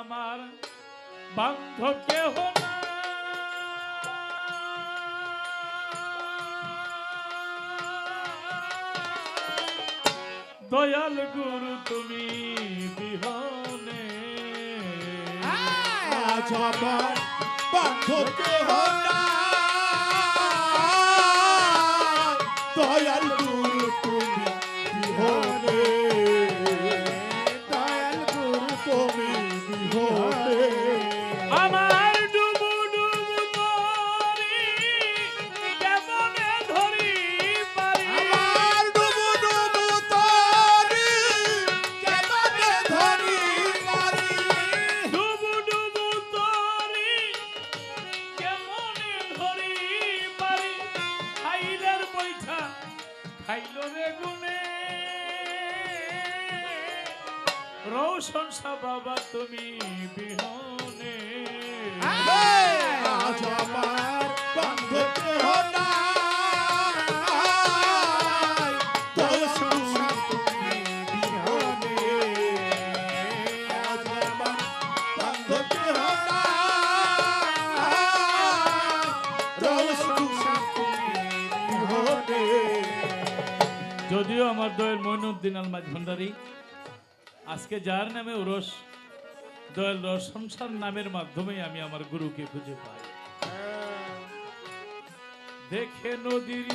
আমার বান্ধব কেহ দয়াল গুরু তুমি বিহনে। আজ আমার বান্ধব কেহ দয়াল গুরু রৌশন শাহ বাবা তুমি বিহনে আজ আমার বিহনে। আজ আমার বিহনে। যদিও আমার দয়ের মইনুদ্দিন ভান্ডারী আজকে যার নামে ওরস, দয়াল রস সংসার নামের মাধ্যমে আমি আমার গুরুকে খুঁজে পাই। দেখে নদীর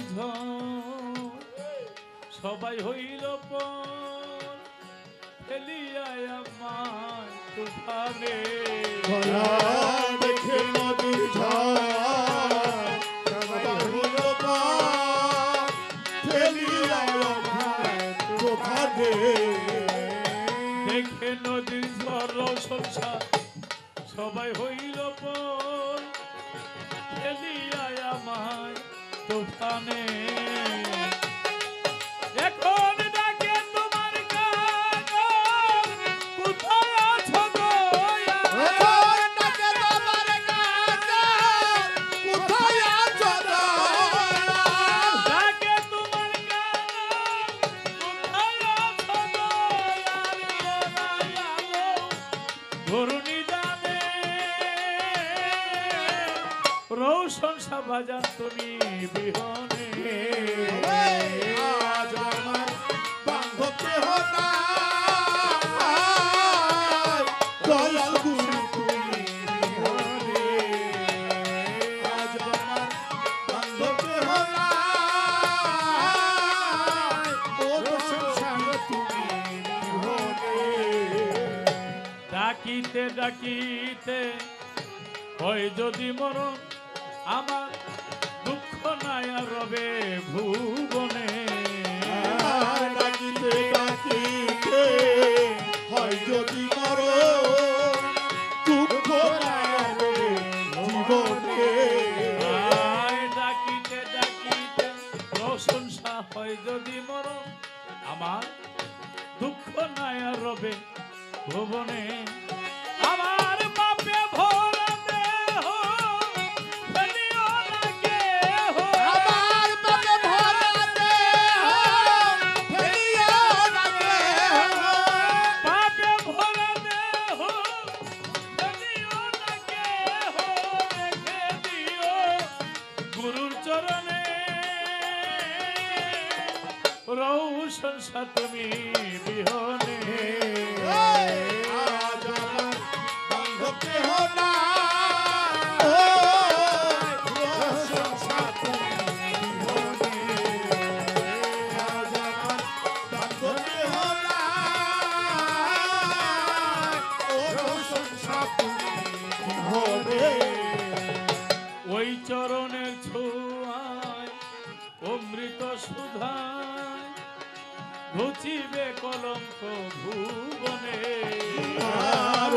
সবাই হইল পর ফেলিয়ায় আমায় তুফানে। দেখে নদীর দেখে নদীর ঝড় সংসার সবাই হইল পর ফেলিয়ায় আমায় তুফানে। ধরুনি জানে রৌশন সাবাজান তুমি বিহনে। ডাকিতে হয় যদি মরণ আমার দুঃখ নাই রবে ভুবনে। ডাকিতে ডাকিতে হয় যদি মরো দুঃখ নাই রে জীবনে ডাকিতে ডাকিতে প্রশংসা হয় যদি মরণ আমার দুঃখ নাই রবে ভুবনে। সংসার তুমি বিহনে। ওই চরণের ছোঁয়ায় অমৃত সুধায় ঘুচিবে কলঙ্ক ভুবনে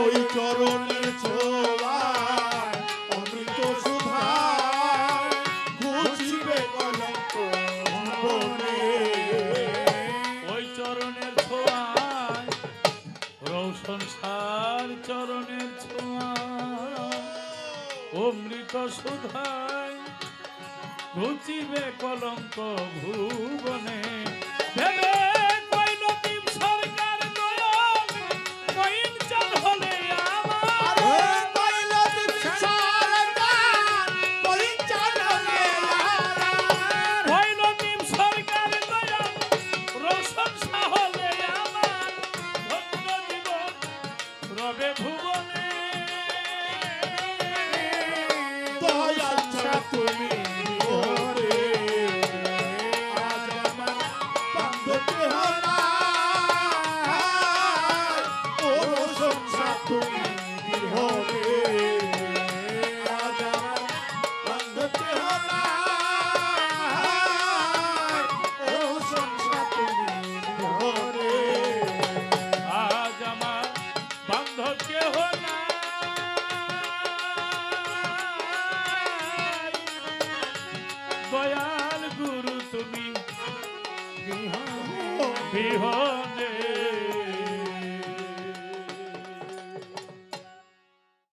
ওই চরণের অমৃত সুধায় ঘুচিবে কলঙ্ক ভুবনে। ওই চরণের চরণের ছোঁয়ায় অমৃত সুধায় ঘুচিবে কলঙ্ক ভুবনে behold